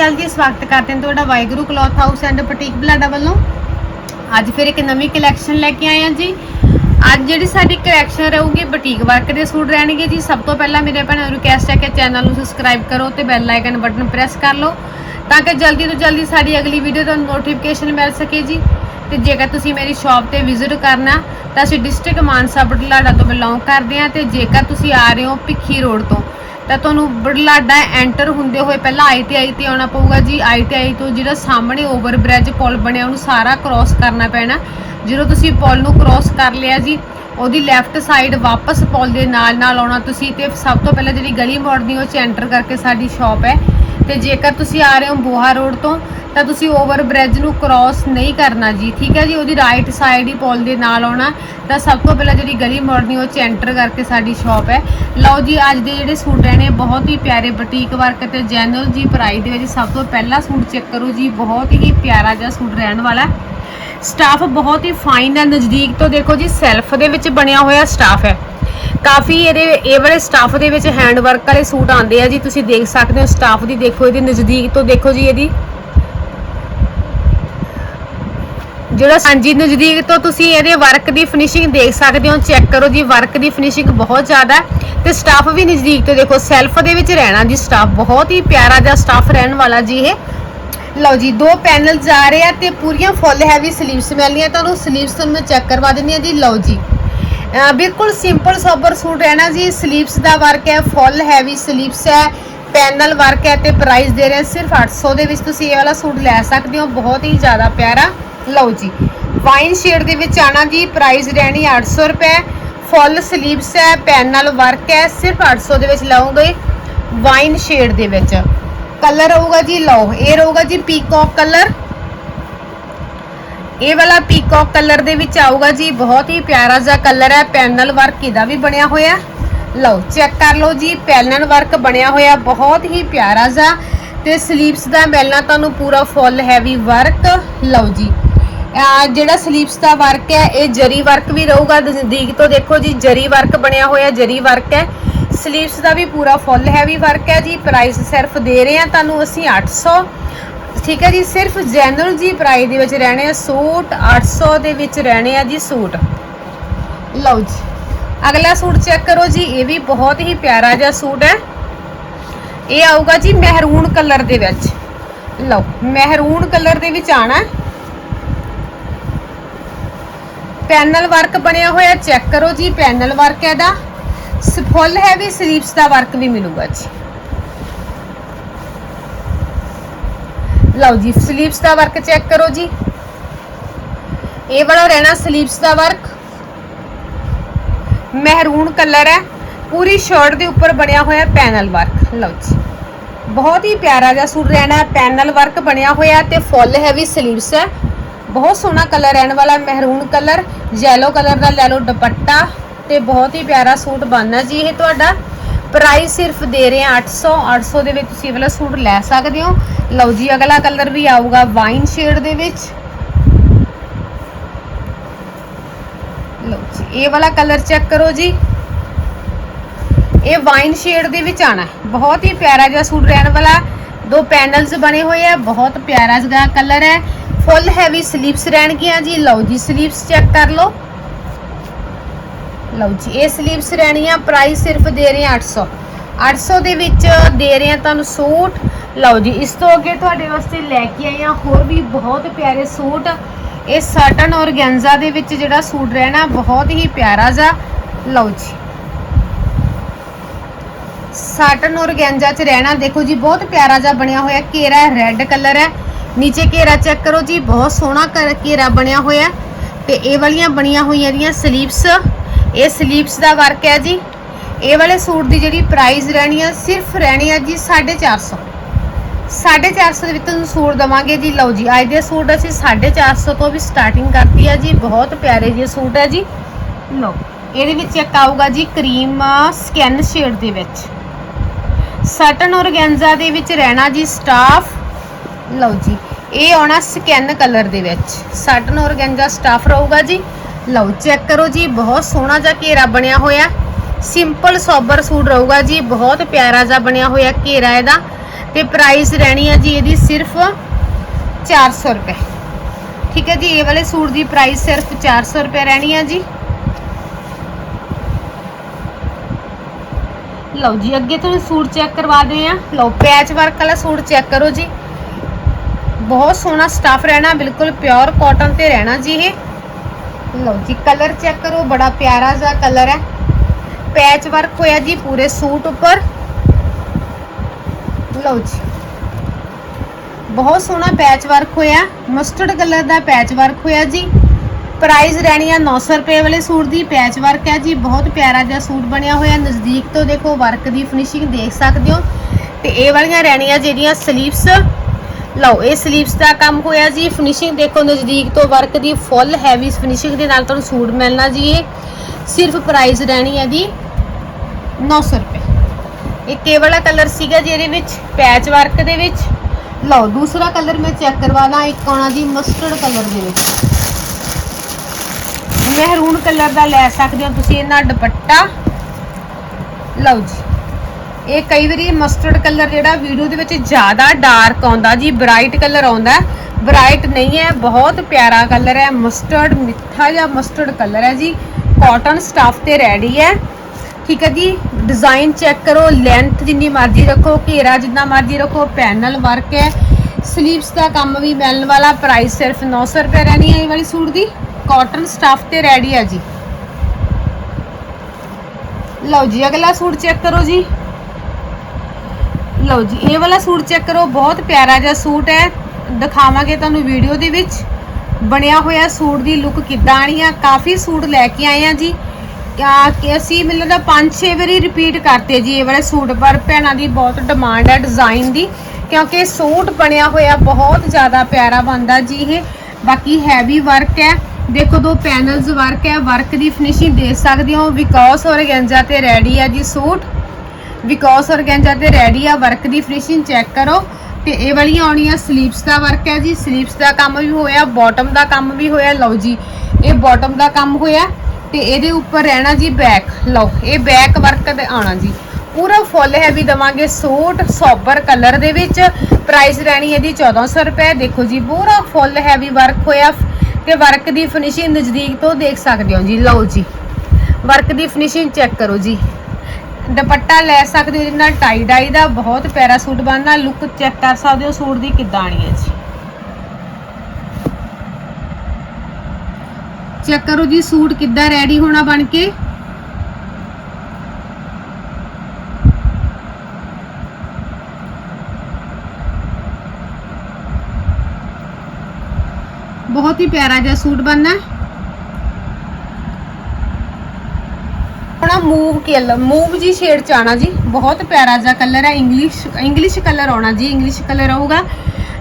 ਚੱਲ ਜੀ, ਸਵਾਗਤ ਕਰਦੇ ਹਾਂ ਤੁਹਾਡਾ Waheguru cloth house and boutique Balada ਵੱਲੋਂ। ਅੱਜ ਫਿਰ ਇੱਕ ਨਵੀਂ ਕਲੈਕਸ਼ਨ ਲੈ ਕੇ ਆਏ ਹਾਂ ਜੀ। ਅੱਜ ਜਿਹੜੀ ਸਾਡੀ ਕਲੈਕਸ਼ਨ ਰਹੂਗੀ, ਬੁਟੀਕ ਵਰਕ ਦੇ ਸੂਟ ਰਹਿਣਗੇ ਜੀ। ਸਭ ਤੋਂ ਪਹਿਲਾਂ ਮੇਰੇ ਭੈਣਾਂ ਨੂੰ ਰਿਕਵੈਸਟ ਹੈ ਕਿ ਚੈਨਲ ਨੂੰ ਸਬਸਕ੍ਰਾਈਬ ਕਰੋ ਤੇ ਬੈਲ ਆਈਕਨ ਬਟਨ ਪ੍ਰੈਸ ਕਰ ਲਓ, ਤਾਂ ਕਿ ਜਲਦੀ ਤੋਂ ਜਲਦੀ ਸਾਡੀ ਅਗਲੀ ਵੀਡੀਓ ਤੁਹਾਨੂੰ ਨੋਟੀਫਿਕੇਸ਼ਨ ਮਿਲ ਸਕੇ ਜੀ। ਤੇ ਜੇਕਰ ਤੁਸੀਂ ਮੇਰੀ ਸ਼ਾਪ ਤੇ ਵਿਜ਼ਿਟ ਕਰਨਾ, ਤਾਂ ਅਸੀਂ ਡਿਸਟ੍ਰਿਕਟ ਮਾਨਸਾ ਬੁਢਲਾਡਾ ਤੋਂ ਬਿਲੋਂਗ ਕਰਦੇ ਹਾਂ ਤੇ ਜੇਕਰ ਤੁਸੀਂ ਆ ਰਹੇ ਹੋ ਭਿੱਖੀ ਰੋਡ ਤੋਂ ਤਾਂ ਤੁਹਾਨੂੰ ਬੜਲਾਡਾ ਐਂਟਰ ਹੁੰਦੇ ਹੋਏ ਪਹਿਲਾਂ ਆਈਟੀਆਈ ਤੇ ਆਉਣਾ ਪਊਗਾ ਜੀ। ਆਈਟੀਆਈ ਤੋਂ ਜਿਹੜਾ ਸਾਹਮਣੇ ਓਵਰ ਬ੍ਰਿਜ ਪੁਲ ਬਣਿਆ, ਉਹਨੂੰ ਸਾਰਾ ਕ੍ਰਾਸ ਕਰਨਾ ਪੈਣਾ। ਜਦੋਂ ਤੁਸੀਂ ਪੁਲ ਨੂੰ ਕ੍ਰਾਸ ਕਰ ਲਿਆ ਜੀ, ਉਹਦੀ ਲੈਫਟ ਸਾਈਡ ਵਾਪਸ ਪੁਲ ਦੇ ਨਾਲ ਨਾਲ ਆਉਣਾ ਤੁਸੀਂ ਤੇ ਸਭ ਤੋਂ ਪਹਿਲਾਂ ਜਿਹੜੀ ਗਲੀ ਮੋੜਨੀ, ਉਹ ਚ ਐਂਟਰ ਕਰਕੇ ਸਾਡੀ ਸ਼ਾਪ ਹੈ। ਤੇ ਜੇਕਰ ਤੁਸੀਂ ਆ ਰਹੇ ਹੋ ਬੋਹਾ ਰੋਡ ਤੋਂ, ਤਾਂ ਤੁਸੀਂ ਓਵਰ ਬ੍ਰਿਜ ਨੂੰ ਕ੍ਰਾਸ ਨਹੀਂ ਕਰਨਾ ਜੀ, ਠੀਕ ਹੈ ਜੀ? ਉਹਦੀ ਰਾਈਟ ਸਾਈਡ ਹੀ ਪੁਲ ਦੇ ਨਾਲ ਆਉਣਾ, ਤਾਂ ਸਭ ਤੋਂ ਪਹਿਲਾਂ ਜਿਹੜੀ ਗਲੀ ਮੋੜਨੀ, ਉਹ ਚ ਐਂਟਰ ਕਰਕੇ ਸਾਡੀ ਸ਼ਾਪ ਹੈ। ਲਓ ਜੀ, ਅੱਜ ਦੇ ਜਿਹੜੇ ਸੂਟ ਰਹਿਣੇ ਬਹੁਤ ਹੀ ਪਿਆਰੇ ਬੁਟੀਕ ਵਰਕ ਤੇ ਜੈਨੂਅਲ ਜੀ ਪ੍ਰਾਈਸ ਦੇ ਵਿੱਚ ਸਭ ਤੋਂ ਪਹਿਲਾ ਸੂਟ ਚੈੱਕ ਕਰੋ ਜੀ, ਬਹੁਤ ਹੀ ਪਿਆਰਾ ਜਿਹਾ ਸੂਟ ਰਹਿਣ ਵਾਲਾ ਸਟਾਫ ਬਹੁਤ ਹੀ ਫਾਈਨ ਹੈ, ਨਜ਼ਦੀਕ ਤੋਂ ਦੇਖੋ ਜੀ ਸੈਲਫ ਦੇ ਵਿੱਚ ਬਣਿਆ ਹੋਇਆ ਸਟਾਫ ਹੈ। ਕਾਫੀ ਇਹਦੇ, ਇਹ ਵਾਲੇ ਸਟਾਫ ਦੇ ਵਿੱਚ ਹੈਂਡ ਵਰਕ ਵਾਲੇ ਸੂਟ ਆਉਂਦੇ ਆ ਜੀ, ਤੁਸੀਂ ਦੇਖ ਸਕਦੇ ਹੋ ਸਟਾਫ ਦੀ ਦੇਖੋ ਇਹਦੀ ਨਜ਼ਦੀਕ ਤੋਂ ਦੇਖੋ ਜੀ ਇਹਦੀ। ਜਿਹੜਾ ਹਾਂਜੀ, ਨਜ਼ਦੀਕ ਤੋਂ ਤੁਸੀਂ ਇਹਦੇ ਵਰਕ ਦੀ ਫਿਨਿਸ਼ਿੰਗ ਦੇਖ ਸਕਦੇ ਹੋ ਚੈੱਕ ਕਰੋ ਜੀ ਵਰਕ ਦੀ ਫਿਨਿਸ਼ਿੰਗ ਬਹੁਤ ਜ਼ਿਆਦਾ ਹੈ। ਤੇ ਸਟਾਫ ਵੀ ਨਜ਼ਦੀਕ ਤੋਂ ਦੇਖੋ ਸੈਲਫ ਦੇ ਵਿੱਚ ਰਹਿਣਾ ਜੀ ਸਟਾਫ ਬਹੁਤ ਹੀ ਪਿਆਰਾ ਜਿਹਾ ਸਟਾਫ ਰਹਿਣ ਵਾਲਾ ਜੀ ਇਹ। ਲਓ ਜੀ, ਦੋ ਪੈਨਲ ਜਾ ਰਹੇ ਆ ਤੇ ਪੂਰੀਆਂ ਫੁੱਲ ਹੈਵੀ ਸਲੀਵਸ ਮਿਲਣੀਆਂ, ਤੁਹਾਨੂੰ ਸਲੀਵਸ ਤੁਹਾਨੂੰ ਮੈਂ ਚੈੱਕ ਕਰਵਾ ਦਿੰਦੀ ਆ ਜੀ, ਲਓ ਜੀ। ਬਿਲਕੁਲ ਸਿੰਪਲ ਸੋਬਰ ਸੂਟ ਹੈ ਨਾ ਜੀ। ਸਲੀਵਸ ਦਾ ਵਰਕ ਹੈ ਫੁੱਲ ਹੈਵੀ ਸਲੀਵਸ ਹੈ ਪੈਨਲ ਵਰਕ ਹੈ ਤੇ ਪ੍ਰਾਈਸ ਦੇ ਰਹੇ ਹਾਂ ਸਿਰਫ 800 ਦੇ ਵਿੱਚ ਤੁਸੀਂ ਇਹ ਵਾਲਾ ਸੂਟ ਲੈ ਸਕਦੇ ਹੋ। ਬਹੁਤ ਹੀ ਜ਼ਿਆਦਾ ਪਿਆਰਾ। ਲਓ ਜੀ ਵਾਈਨ ਸ਼ੇਡ ਦੇ ਵਿੱਚ ਆਣਾ ਜੀ ਪ੍ਰਾਈਸ ਰਹਿਣੀ 800 ਰੁਪਏ। ਫੁੱਲ ਸਲੀਵਸ ਹੈ ਪੈਨਲ ਵਰਕ ਹੈ, ਸਿਰਫ 800 ਦੇ ਵਿੱਚ ਲਓਗੇ ਵਾਈਨ ਸ਼ੇਡ ਦੇ ਵਿੱਚ। ਕਲਰ ਹੋਊਗਾ ਜੀ, ਲਓ, ਇਹ ਰਹੂਗਾ ਜੀ ਪੀਕੌਕ ਕਲਰ ਇਹ ਵਾਲਾ ਪੀਕੌਕ ਕਲਰ ਦੇ ਵਿੱਚ ਆਊਗਾ ਜੀ। ਬਹੁਤ ਹੀ ਪਿਆਰਾ ਜਿਹਾ ਕਲਰ ਹੈ। ਪੈਨਲ ਵਰਕ ਇਹਦਾ ਵੀ ਬਣਿਆ ਹੋਇਆ। ਲਓ ਚੈੱਕ ਕਰ ਲਓ ਜੀ। ਪੈਨਲ ਵਰਕ ਬਣਿਆ ਹੋਇਆ। ਬਹੁਤ ਹੀ ਪਿਆਰਾ ਜਿਹਾ। ਤੇ ਸਲੀਵਸ ਦਾ ਮਿਲਣਾ ਤੁਹਾਨੂੰ ਪੂਰਾ ਫੁੱਲ ਹੈਵੀ ਵਰਕ ਲਓ ਜੀ। ਜਿਹੜਾ ਸਲੀਵਸ ਦਾ ਵਰਕ ਹੈ, ਇਹ ਜਰੀ ਵਰਕ ਵੀ ਰਹੂਗਾ। ਨਜ਼ਦੀਕ ਤੋਂ ਦੇਖੋ ਜੀ, ਜਰੀ ਵਰਕ ਬਣਿਆ ਹੋਇਆ, ਜਰੀ ਵਰਕ ਹੈ। ਸਲੀਵਸ ਦਾ ਵੀ ਪੂਰਾ ਫੁੱਲ ਹੈਵੀ ਵਰਕ ਹੈ ਜੀ। ਪ੍ਰਾਈਸ ਸਿਰਫ ਦੇ ਰਹੇ ਹਾਂ ਤੁਹਾਨੂੰ ਅਸੀਂ 800 ਠੀਕ ਹੈ ਜੀ। ਸਿਰਫ ਜੈਨੂਅਲ ਜੀ ਪ੍ਰਾਈਸ ਦੇ ਵਿੱਚ ਰਹਿਣੇ ਆ। ਸੂਟ 800 ਦੇ ਵਿੱਚ ਰਹਿਣੇ ਆ ਜੀ ਸੂਟ। ਲਓ ਜੀ। ਅਗਲਾ ਸੂਟ ਚੈੱਕ ਕਰੋ ਜੀ। ਇਹ ਵੀ ਬਹੁਤ ਹੀ ਪਿਆਰਾ ਜਿਹਾ ਸੂਟ ਹੈ। ਇਹ ਆਊਗਾ ਜੀ ਮਹਿਰੂਨ ਕਲਰ ਦੇ ਵਿੱਚ। ਲਓ ਮਹਿਰੂਨ ਕਲਰ ਦੇ ਵਿੱਚ ਆਣਾ ਹੈ। ਪੈਨਲ ਵਰਕ ਬਣਿਆ ਹੋਇਆ। ਚੈੱਕ ਕਰੋ ਜੀ ਪੈਨਲ ਵਰਕ ਹੈ ਦਾ ਫੁੱਲ ਹੈਵੀ ਸਲੀਵਸ ਦਾ ਵਰਕ ਵੀ ਮਿਲੂਗਾ ਜੀ। ਲਓ ਜੀ ਸਲੀਵਸ ਦਾ ਵਰਕ ਚੈੱਕ ਕਰੋ ਜੀ। ਇਹ ਵਾਲਾ ਰਹਿਣਾ ਸਲੀਵਸ ਦਾ ਵਰਕ। ਮਹਿਰੂਨ ਕਲਰ ਹੈ। ਪੂਰੀ ਸ਼ਰਟ ਦੇ ਉੱਪਰ ਬਣਿਆ ਹੋਇਆ ਪੈਨਲ ਵਰਕ। ਲਓ ਜੀ। ਬਹੁਤ ਹੀ ਪਿਆਰਾ ਜਿਹਾ ਸੂਟ ਰਹਿਣਾ ਪੈਨਲ ਵਰਕ ਬਣਿਆ ਹੋਇਆ ਤੇ ਫੁੱਲ ਹੈਵੀ ਸਲੀਵਸ ਹੈ। ਬਹੁਤ ਸੋਹਣਾ ਕਲਰ ਰਹਿਣ ਵਾਲਾ ਮਹਿਰੂਨ ਕਲਰ। ਯੈਲੋ ਕਲਰ ਦਾ ਲੈ ਲਓ ਦੁਪੱਟਾ। ਤੇ ਬਹੁਤ ਹੀ ਪਿਆਰਾ ਸੂਟ ਬਣਨਾ ਜੀ ਇਹ ਤੁਹਾਡਾ। ਪ੍ਰਾਈਸ ਸਿਰਫ ਦੇ ਰਹੇ ਆ 800 800 ਦੇ ਵਿੱਚ ਤੁਸੀਂ ਇਹ ਵਾਲਾ ਸੂਟ ਲੈ ਸਕਦੇ ਹੋ। ਲਓ ਜੀ, ਅਗਲਾ ਕਲਰ ਵੀ ਆਊਗਾ ਵਾਈਨ ਸ਼ੇਡ ਦੇ ਵਿੱਚ। ਲਓ ਜੀ, ਇਹ ਵਾਲਾ ਕਲਰ ਚੈੱਕ ਕਰੋ ਜੀ। ਇਹ ਵਾਈਨ ਸ਼ੇਡ ਦੇ ਵਿੱਚ ਆਣਾ ਹੈ। ਬਹੁਤ ਹੀ ਪਿਆਰਾ ਜਿਹਾ ਸੂਟ ਰਹਿਣ ਵਾਲਾ। ਦੋ ਪੈਨਲਸ ਬਣੇ ਹੋਏ ਆ, ਬਹੁਤ ਪਿਆਰਾ ਜਿਹਾ ਕਲਰ ਹੈ। ਫੁੱਲ ਹੈਵੀ ਸਲੀਵਸ ਰਹਿਣਗੀਆਂ ਜੀ। ਲਓ ਜੀ ਸਲੀਵਸ ਚੈੱਕ ਕਰ ਲਓ। ਲਓ ਜੀ, ਇਹ ਸਲੀਵਸ ਰਹਿਣੀਆਂ ਪ੍ਰਾਈਸ ਸਿਰਫ ਦੇ ਰਹੇ ਹਾਂ 800 800 ਦੇ ਵਿੱਚ ਦੇ ਰਹੇ ਹਾਂ ਤੁਹਾਨੂੰ ਸੂਟ। ਲਓ ਜੀ, ਇਸ ਤੋਂ ਅੱਗੇ ਤੁਹਾਡੇ ਵਾਸਤੇ ਲੈ ਕੇ ਆਏ ਹਾਂ ਹੋਰ ਵੀ ਬਹੁਤ ਪਿਆਰੇ ਸੂਟ। ਇਹ ਸਟਨ ਔਰਗੈਂਜ਼ਾ ਦੇ ਵਿੱਚ ਜਿਹੜਾ ਸੂਟ ਰਹਿਣਾ, ਬਹੁਤ ਹੀ ਪਿਆਰਾ ਜਿਹਾ। ਲਓ ਜੀ। ਸਾਟਨ ਔਰਗੈਂਜਾ ਚ ਰਹਿਣਾ, ਦੇਖੋ ਜੀ, ਬਹੁਤ ਪਿਆਰਾ ਜਿਹਾ ਬਣਿਆ ਹੋਇਆ। ਘੇਰਾ ਰੈੱਡ ਕਲਰ ਹੈ। ਨੀਚੇ ਘੇਰਾ ਚੈੱਕ ਕਰੋ ਜੀ, ਬਹੁਤ ਸੋਹਣਾ ਕਰ- ਘੇਰਾ ਬਣਿਆ ਹੋਇਆ। ਹੈ। ਤੇ ਇਹ ਵਾਲੀਆਂ ਬਣੀਆਂ ਹੋਈਆਂ ਦੀਆਂ ਸਲੀਵਸ ਇਹ ਸਲੀਵਸ ਦਾ ਵਰਕ ਹੈ ਜੀ। ਇਹ ਵਾਲੇ ਸੂਟ ਦੀ ਜਿਹੜੀ ਪ੍ਰਾਈਸ ਰਹਿਣੀ ਆ, ਸਿਰਫ ਰਹਿਣੀ ਆ ਜੀ 450 450 ਦੇ ਵਿੱਚ ਤੁਹਾਨੂੰ ਸੂਟ ਦਵਾਂਗੇ ਜੀ। ਲਓ ਜੀ, ਅੱਜ ਦੇ ਸੂਟ ਅਸੀਂ 450 ਤੋਂ ਵੀ ਸਟਾਰਟਿੰਗ ਕਰਤੀ ਆ ਜੀ। ਬਹੁਤ ਪਿਆਰੇ ਜਿਹੇ ਸੂਟ ਹੈ ਜੀ। ਲਓ, ਇਹਦੇ ਵਿੱਚ ਇੱਕ ਆਊਗਾ ਜੀ ਕਰੀਮ ਸਕਿਨ ਸ਼ੇਡ ਦੇ ਵਿੱਚ। ਸਟਨ ਔਰਗੈਂਜ਼ਾ ਦੇ ਵਿੱਚ ਰਹਿਣਾ ਜੀ ਸਟਾਫ ਲਓ ਜੀ, ਇਹ ਆਉਣਾ ਸਕਿਨ ਕਲਰ ਦੇ ਵਿੱਚ। ਸਟਨ ਔਰਗੈਂਜ਼ਾ ਸਟਾਫ ਰਹੂਗਾ ਜੀ। ਲਓ ਚੈੱਕ ਕਰੋ ਜੀ, ਬਹੁਤ ਸੋਹਣਾ ਜਿਹਾ ਘੇਰਾ ਬਣਿਆ ਹੋਇਆ। ਸਿੰਪਲ ਸੋਬਰ ਸੂਟ ਰਹੂਗਾ ਜੀ, ਬਹੁਤ ਪਿਆਰਾ ਜਿਹਾ ਬਣਿਆ ਹੋਇਆ ਘੇਰਾ ਇਹਦਾ। ਤੇ ਪ੍ਰਾਈਸ ਰਹਿਣੀ ਆ ਜੀ ਇਹਦੀ ਸਿਰਫ 400 ਰੁਪਏ। ਠੀਕ ਹੈ ਜੀ, ਇਹ ਵਾਲੇ ਸੂਟ ਦੀ ਪ੍ਰਾਈਸ ਸਿਰਫ 400 ਰੁਪਏ ਰਹਿਣੀ ਆ ਜੀ। ਲਓ ਜੀ, ਅੱਗੇ ਤੁਹਾਨੂੰ ਸੂਟ ਚੈੱਕ ਕਰਵਾ ਦੇ ਆ। ਲਓ ਪੈਚ ਵਰਕ ਵਾਲਾ ਸੂਟ ਚੈੱਕ ਕਰੋ ਜੀ। ਬਹੁਤ ਸੋਹਣਾ ਸਟਫ ਰਹਿਣਾ, ਬਿਲਕੁਲ ਪਿਓਰ ਕਾਟਨ ਤੇ ਰਹਿਣਾ ਜੀ ਇਹ। ਲਓ ਜੀ ਕਲਰ ਚੈੱਕ ਕਰੋ, ਬੜਾ ਪਿਆਰਾ ਜਿਹਾ ਕਲਰ ਹੈ। ਪੈਚ ਵਰਕ ਹੋਇਆ ਜੀ ਪੂਰੇ ਸੂਟ ਉੱਪਰ। ਲਓ ਜੀ, ਬਹੁਤ ਸੋਹਣਾ ਪੈਚ ਵਰਕ ਹੋਇਆ ਮਸਟਰਡ ਕਲਰ ਦਾ ਪੈਚ ਵਰਕ ਹੋਇਆ ਜੀ। ਪ੍ਰਾਈਸ ਰਹਿਣੀ ਆ 900 ਰੁਪਏ ਵਾਲੇ ਸੂਟ ਦੀ ਪੈਚ ਵਰਕ ਹੈ ਜੀ, ਬਹੁਤ ਪਿਆਰਾ ਜਿਹਾ ਸੂਟ ਬਣਿਆ ਹੋਇਆ, ਨਜ਼ਦੀਕ ਤੋਂ ਦੇਖੋ ਵਰਕ ਦੀ ਫਿਨਿਸ਼ਿੰਗ ਦੇਖ ਸਕਦੇ ਹੋ। ਤੇ ਇਹ ਵਾਲੀਆਂ ਰਹਿਣੀਆਂ ਜਿਹੜੀਆਂ ਸਲੀਵਸ ਲਓ, ਇਹ ਸਲੀਵਸ ਦਾ ਕੰਮ ਹੋਇਆ ਜੀ। ਫਿਨਿਸ਼ਿੰਗ ਦੇਖੋ, ਨਜ਼ਦੀਕ ਤੋਂ ਵਰਕ ਦੀ ਫੁੱਲ ਹੈਵੀ ਫਿਨਿਸ਼ਿੰਗ ਦੇ ਨਾਲ ਤੁਹਾਨੂੰ ਸੂਟ ਮਿਲਣਾ ਜੀ ਇਹ। ਸਿਰਫ ਪ੍ਰਾਈਸ ਰਹਿਣੀ ਹੈ ਦੀ 900 ਰੁਪਏ। ਇਹ ਕੇ ਵਾਲਾ ਕਲਰ ਸੀਗਾ ਜੀ ਇਹਦੇ ਵਿੱਚ ਪੈਚ ਵਰਕ ਦੇ ਵਿੱਚ। ਲਓ, ਦੂਸਰਾ ਕਲਰ ਮੈਂ ਚੈੱਕ ਕਰਵਾਣਾ ਇੱਕ ਆਉਣਾ ਜੀ ਮਸਟਰਡ ਕਲਰ ਦੇ ਵਿੱਚ। ਮਹਿਰੂਨ ਕਲਰ ਦਾ ਲੈ ਸਕਦੇ ਹੋ ਤੁਸੀਂ ਇਹਨਾਂ ਦੁਪੱਟਾ। ਲਓ ਜੀ। ਇਹ ਕਈ ਵਾਰੀ ਮਸਟਰਡ ਕਲਰ ਜਿਹੜਾ ਵੀਡੀਓ ਦੇ ਵਿੱਚ ਜ਼ਿਆਦਾ ਡਾਰਕ ਆਉਂਦਾ ਜੀ ਬ੍ਰਾਈਟ ਕਲਰ ਆਉਂਦਾ ਬ੍ਰਾਈਟ ਨਹੀਂ ਹੈ, ਬਹੁਤ ਪਿਆਰਾ ਕਲਰ ਹੈ। ਮਸਟਰਡ ਮਿੱਠਾ ਜਿਹਾ ਮਸਟਰਡ ਕਲਰ ਹੈ ਜੀ। ਕਾਟਨ ਸਟਫ ਤੇ ਰੈਡੀ ਹੈ। ਠੀਕ ਹੈ ਜੀ ਡਿਜ਼ਾਈਨ ਚੈੱਕ ਕਰੋ ਲੈਂਥ ਜਿੰਨੀ ਮਰਜ਼ੀ ਰੱਖੋ, ਘੇਰਾ ਜਿੰਨਾ ਮਰਜ਼ੀ ਰੱਖੋ ਪੈਨਲ ਵਰਕ ਹੈ। ਸਲੀਵਸ ਦਾ ਕੰਮ ਵੀ ਮਿਲਣ ਵਾਲਾ ਪ੍ਰਾਈਸ ਸਿਰਫ 900 ਰੁਪਏ ਰਹਿਣੀ ਹੈ ਇਹ ਵਾਲੀ ਸੂਟ ਦੀ। ਕਾਟਨ ਸਟਫ ਤੇ ਰੈਡੀ ਹੈ ਜੀ। ਲਓ ਜੀ, ਅਗਲਾ ਸੂਟ ਚੈੱਕ ਕਰੋ ਜੀ। ਲਓ ਜੀ, ਇਹ ਵਾਲਾ ਸੂਟ ਚੈੱਕ ਕਰੋ, ਬਹੁਤ ਪਿਆਰਾ ਜਿਹਾ ਸੂਟ ਹੈ। ਦਿਖਾਵਾਂਗੇ ਤੁਹਾਨੂੰ ਵੀਡੀਓ ਦੇ ਵਿੱਚ। ਬਣਿਆ ਹੋਇਆ ਸੂਟ ਦੀ ਲੁੱਕ ਕਿੱਦਾਂ ਆਣੀ ਆ, ਕਾਫੀ ਸੂਟ ਲੈ ਕੇ ਆਏ ਆ ਜੀ। ਕਿ ਅਸੀਂ ਮੈਨੂੰ ਲੱਗਦਾ 5-6 ਵਾਰੀ ਰਿਪੀਟ ਕਰਤੇ ਜੀ ਇਹ ਵਾਲੇ ਸੂਟ, ਪਰ ਭੈਣਾਂ ਦੀ ਬਹੁਤ ਡਿਮਾਂਡ ਹੈ ਡਿਜ਼ਾਈਨ ਦੀ, ਕਿਉਂਕਿ ਸੂਟ ਬਣਿਆ ਹੋਇਆ ਬਹੁਤ ਜ਼ਿਆਦਾ ਪਿਆਰਾ ਬਣਦਾ ਜੀ ਇਹ। ਬਾਕੀ ਹੈਵੀ ਵਰਕ ਹੈ। ਦੇਖੋ, ਦੋ ਪੈਨਲਸ ਵਰਕ ਹੈ ਵਰਕ ਦੀ ਫਿਨਿਸ਼ਿੰਗ ਦੇ ਸਕਦੇ ਹੋ ਵਿਕਾਸ ਔਰਗੈਂਜਾ ਤੇ ਰੈਡੀ ਹੈ ਜੀ ਸੂਟ। ਵਿਕੋਸ ਔਰਗੈਂਜਾ ਤੇ ਰੈਡੀ ਆ ਵਰਕ ਦੀ ਫਿਨਿਸ਼ਿੰਗ ਚੈੱਕ ਕਰੋ। ਤੇ ਇਹ ਵਾਲੀਆਂ ਆਉਣੀਆਂ ਸਲੀਵਸ ਦਾ ਵਰਕ ਹੈ ਜੀ। ਸਲੀਵਸ ਦਾ ਕੰਮ ਵੀ ਹੋਇਆ ਬਾਟਮ ਦਾ ਕੰਮ ਵੀ ਹੋਇਆ। ਲਓ ਜੀ, ਇਹ ਬਾਟਮ ਦਾ ਕੰਮ ਹੋਇਆ। ਤੇ ਇਹਦੇ ਉੱਪਰ ਰਹਿਣਾ ਜੀ ਬੈਕ ਲਓ, ਇਹ ਬੈਕ ਵਰਕ ਤੇ ਆਉਣਾ ਜੀ। ਪੂਰਾ ਫੁੱਲ ਹੈਵੀ ਦਵਾਂਗੇ, ਸੂਟ ਸੋਬਰ ਕਲਰ ਦੇ ਵਿੱਚ। ਪ੍ਰਾਈਸ ਰਹਿਣੀ ਇਹਦੀ 1400 ਰੁਪਏ। ਦੇਖੋ ਜੀ, ਪੂਰਾ ਫੁੱਲ ਹੈਵੀ ਵਰਕ ਹੋਇਆ। ਤੇ ਵਰਕ ਦੀ ਫਿਨਿਸ਼ਿੰਗ ਨਜ਼ਦੀਕ ਤੋਂ ਦੇਖ ਸਕਦੇ ਹੋ ਜੀ। ਲਓ ਜੀ ਵਰਕ ਦੀ ਫਿਨਿਸ਼ਿੰਗ ਚੈੱਕ ਕਰੋ ਜੀ। ਦੁਪੱਟਾ ਲੈ ਸਕਦੇ ਹੋ ਜਿਹਦੇ ਨਾਲ ਟਾਈ ਡਾਈ ਦਾ ਬਹੁਤ ਪਿਆਰਾ ਸੂਟ ਬਣਦਾ ਲੁੱਕ ਚੈੱਕ ਕਰ ਸਕਦੇ ਹੋ ਸੂਟ ਦੀ ਕਿੱਦਾਂ ਆਣੀ ਹੈ ਜੀ। ਚੈੱਕ ਕਰੋ ਜੀ ਸੂਟ ਕਿੱਦਾਂ ਰੈਡੀ ਹੋਣਾ ਬਣ ਕੇ। ਬਹੁਤ ਹੀ ਪਿਆਰਾ ਜਿਹਾ ਸੂਟ ਬਣਨਾ ਹੈ ਆਪਣਾ ਮੂਵ ਕਲਰ ਮੂਵ ਜੀ ਸ਼ੇਡ ਚ ਆਣਾ ਜੀ। ਬਹੁਤ ਪਿਆਰਾ ਜਿਹਾ ਕਲਰ ਹੈ। ਇੰਗਲਿਸ਼ ਇੰਗਲਿਸ਼ ਕਲਰ ਆਉਣਾ ਜੀ। ਇੰਗਲਿਸ਼ ਕਲਰ ਆਊਗਾ।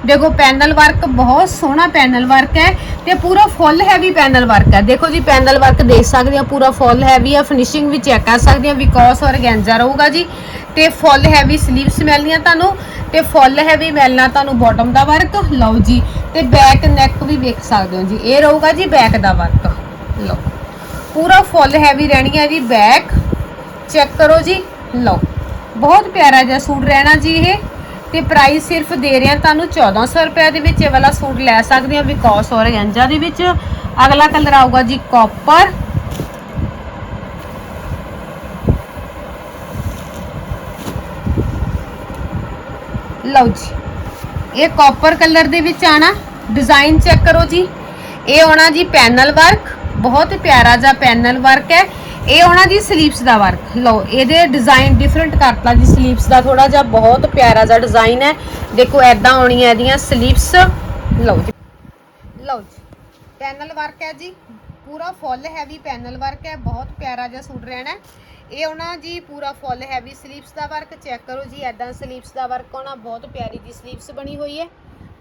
ਦੇਖੋ, ਪੈਨਲ ਵਰਕ ਬਹੁਤ ਸੋਹਣਾ ਪੈਨਲ ਵਰਕ ਹੈ ਤੇ ਪੂਰਾ ਫੁੱਲ ਹੈਵੀ ਪੈਨਲ ਵਰਕ ਹੈ। ਦੇਖੋ ਜੀ, ਪੈਨਲ ਵਰਕ ਦੇਖ ਸਕਦੇ ਆ ਪੂਰਾ ਫੁੱਲ ਹੈਵੀ ਆ ਫਿਨਿਸ਼ਿੰਗ ਵੀ ਚੈੱਕ ਕਰ ਸਕਦੇ ਆ ਵਿਕਾਸ ਔਰਗੈਂਜਾ ਰਹੂਗਾ ਜੀ। ਤੇ ਫੁੱਲ ਹੈਵੀ ਸਲੀਵਸ ਮਿਲਣੀਆਂ ਤੁਹਾਨੂੰ ਤੇ ਫੁੱਲ ਹੈਵੀ ਮਿਲਣਾ ਤੁਹਾਨੂੰ ਬਾਟਮ ਦਾ ਵਰਕ ਲਓ ਜੀ। ਤੇ ਬੈਕ ਨੈਕ ਵੀ ਵੇਖ ਸਕਦੇ ਹੋ ਜੀ। ਇਹ ਰਹੂਗਾ ਜੀ ਬੈਕ ਦਾ ਵਰਕ ਲਓ। ਪੂਰਾ ਫੁੱਲ ਹੈਵੀ ਰਹਿਣੀ ਹੈ ਜੀ ਬੈਕ ਚੈੱਕ ਕਰੋ ਜੀ, ਲਓ। ਬਹੁਤ ਪਿਆਰਾ ਜਿਹਾ ਸੂਟ ਰਹਿਣਾ ਜੀ ਇਹ। ਤੇ ਪ੍ਰਾਈਸ ਸਿਰਫ ਦੇ ਰਹੇ ਹਾਂ ਤੁਹਾਨੂੰ 1400 ਰੁਪਏ ਦੇ ਵਿੱਚ ਇਹ ਵਾਲਾ ਸੂਟ ਲੈ ਸਕਦੇ ਹੋ ਵਿਕਾਸ ਔਰਗੈਂਜਾ ਦੇ ਵਿੱਚ। ਅਗਲਾ ਕਲਰ ਆਊਗਾ ਜੀ ਕਾਪਰ ਲਓ ਜੀ, ਇਹ ਕਾਪਰ ਕਲਰ ਦੇ ਵਿੱਚ ਆਣਾ ਡਿਜ਼ਾਈਨ ਚੈੱਕ ਕਰੋ ਜੀ। ਇਹ ਆਉਣਾ ਜੀ ਪੈਨਲ ਵਰਕ ਬਹੁਤ ਪਿਆਰਾ ਜਿਹਾ ਪੈਨਲ ਵਰਕ ਹੈ। ਇਹ ਉਹਨਾਂ ਦੀ ਸਲੀਵਸ ਦਾ ਵਰਕ ਲਓ, ਇਹਦੇ ਡਿਜ਼ਾਈਨ ਡਿਫਰੈਂਟ ਕਰਤਾ ਜੀ। ਸਲੀਵਸ ਦਾ ਥੋੜਾ ਜਿਹਾ ਬਹੁਤ ਪਿਆਰਾ ਜਿਹਾ ਡਿਜ਼ਾਈਨ ਹੈ। ਦੇਖੋ ਐਦਾਂ ਆਉਣੀਆਂ ਇਹਦੀਆਂ ਸਲੀਵਸ ਲਓ ਜੀ। ਲਓ ਜੀ। ਪੈਨਲ ਵਰਕ ਹੈ ਜੀ। ਪੂਰਾ ਫੁੱਲ ਹੈਵੀ ਪੈਨਲ ਵਰਕ ਹੈ। ਬਹੁਤ ਪਿਆਰਾ ਜਿਹਾ ਸੂਟ ਰਹਿਣਾ ਇਹ ਉਹਨਾਂ ਜੀ ਪੂਰਾ ਫੁੱਲ ਹੈਵੀ ਸਲੀਵਸ ਦਾ ਵਰਕ ਚੈੱਕ ਕਰੋ ਜੀ ਐਦਾਂ ਸਲੀਵਸ ਦਾ ਵਰਕ ਆਉਣਾ ਬਹੁਤ ਪਿਆਰੀ ਜੀ ਸਲੀਵਸ ਬਣੀ ਹੋਈ ਹੈ।